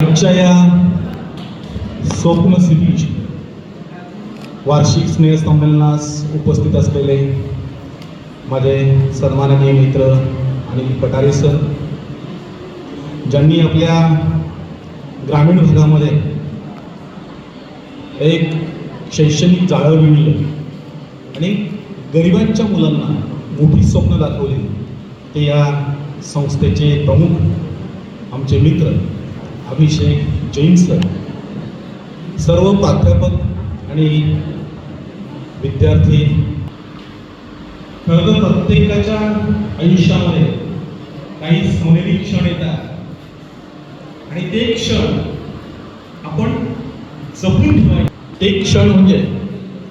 आजच्या या स्वप्न सिटीची वार्षिक स्नेहसंमेलनास उपस्थित असलेले माझे सन्माननीय मित्र अनिल पटारे सर ज्यांनी आपल्या ग्रामीण भागामध्ये एक शैक्षणिक जाळं विणलं आणि गरिबांच्या मुलांना मोठी स्वप्न दाखवली ते या संस्थेचे प्रमुख आमचे मित्र अभिषेक जैन सर सर्व प्राध्यापक आणि विद्यार्थी खरं तर प्रत्येकाच्या आयुष्यामध्ये काही सोनेरी क्षण येतात. आणि ते क्षण आपण जपून ठेवायचे. ते क्षण म्हणजे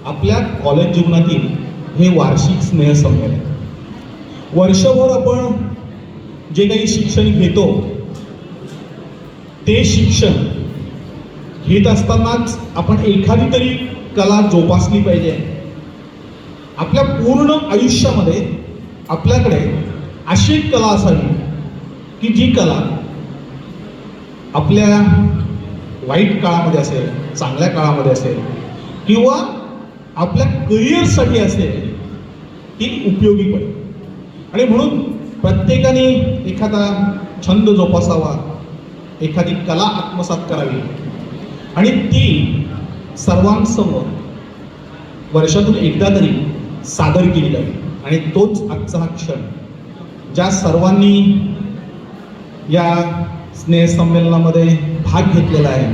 आपल्या कॉलेज जीवनातील हे वार्षिक स्नेहसंमेलन. वर्षभर आपण जे काही शिक्षण घेतो ते शिक्षण घेत असतानाच आपण एखादी तरी कला जोपासली पाहिजे. आपल्या पूर्ण आयुष्यामध्ये आपल्याकडे अशी एक कला असावी की जी कला आपल्या वाईट काळामध्ये असेल चांगल्या काळामध्ये असेल किंवा आपल्या करिअरसाठी असेल ती उपयोगी पडेल. आणि म्हणून प्रत्येकाने एखादा छंद जोपासावा एखादी कला आत्मसात करावी. आणि ती सर्वांसमोर वर्षातून एकदा तरी सादर केली जावी. आणि तोच आजचा हा क्षण ज्या सर्वांनी या स्नेहसंमेलनामध्ये भाग घेतलेला आहे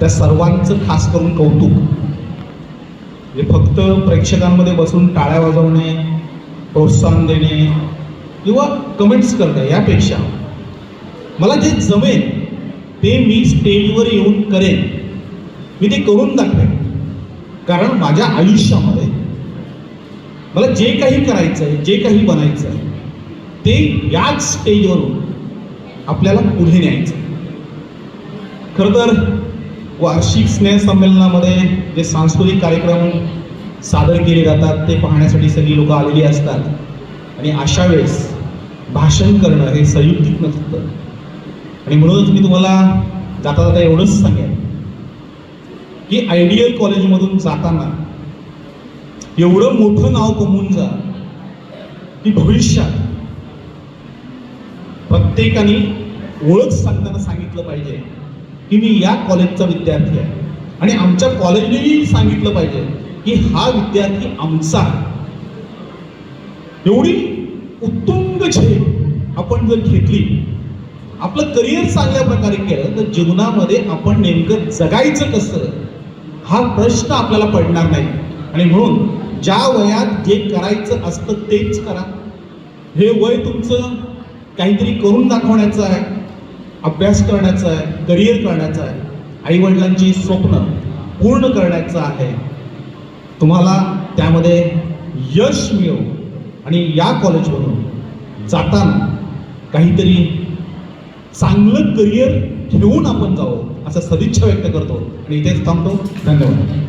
त्या सर्वांचं खास करून कौतुक. हे फक्त प्रेक्षकांमध्ये बसून टाळ्या वाजवणे प्रोत्साहन देणे किंवा कमेंट्स करणे यापेक्षा मला जे जमेल ते मी स्टेजवर येऊन करेन. मी ते करून दाखवेन. कारण माझ्या आयुष्यामध्ये मला जे काही करायचं आहे जे काही बनायचं आहे ते याच स्टेजवरून आपल्याला पुढे न्यायचं खरं तर वार्षिक स्नेहसंमेलनामध्ये जे सांस्कृतिक कार्यक्रम सादर केले जातात ते पाहण्यासाठी सगळी लोक आलेली असतात. आणि अशा वेळेस भाषण करणं हे संयुक्तिक नसतं आणि म्हणूनच मी तुम्हाला जाता जाता एवढंच सांगेन की आयडियल कॉलेजमधून जाताना एवढं मोठं नाव कमवून जा की भविष्यात प्रत्येकाने ओळख सांगताना सांगितलं पाहिजे की मी या कॉलेजचा विद्यार्थी आहे. आणि आमच्या कॉलेजनेही सांगितलं पाहिजे की हा विद्यार्थी आमचा एवढी उत्तुंग झेप आपण जर घेतली आपलं करिअर चांगल्या प्रकारे केलं तर जीवनामध्ये आपण नेमकं जगायचं कसं? हा प्रश्न आपल्याला पडणार नाही. आणि म्हणून ज्या वयात जे करायचं असतं तेच करा. हे वय तुमचं काहीतरी करून दाखवण्याचं आहे अभ्यास करण्याचा आहे करिअर करण्याचं आहे आईवडिलांची स्वप्न पूर्ण करण्याचं आहे. तुम्हाला त्यामध्ये यश मिळो आणि या कॉलेजमधून जाताना काहीतरी चांगलं करिअर घेऊन आपण जावं असं सदिच्छा व्यक्त करतो. आणि इथेच थांबतो. धन्यवाद.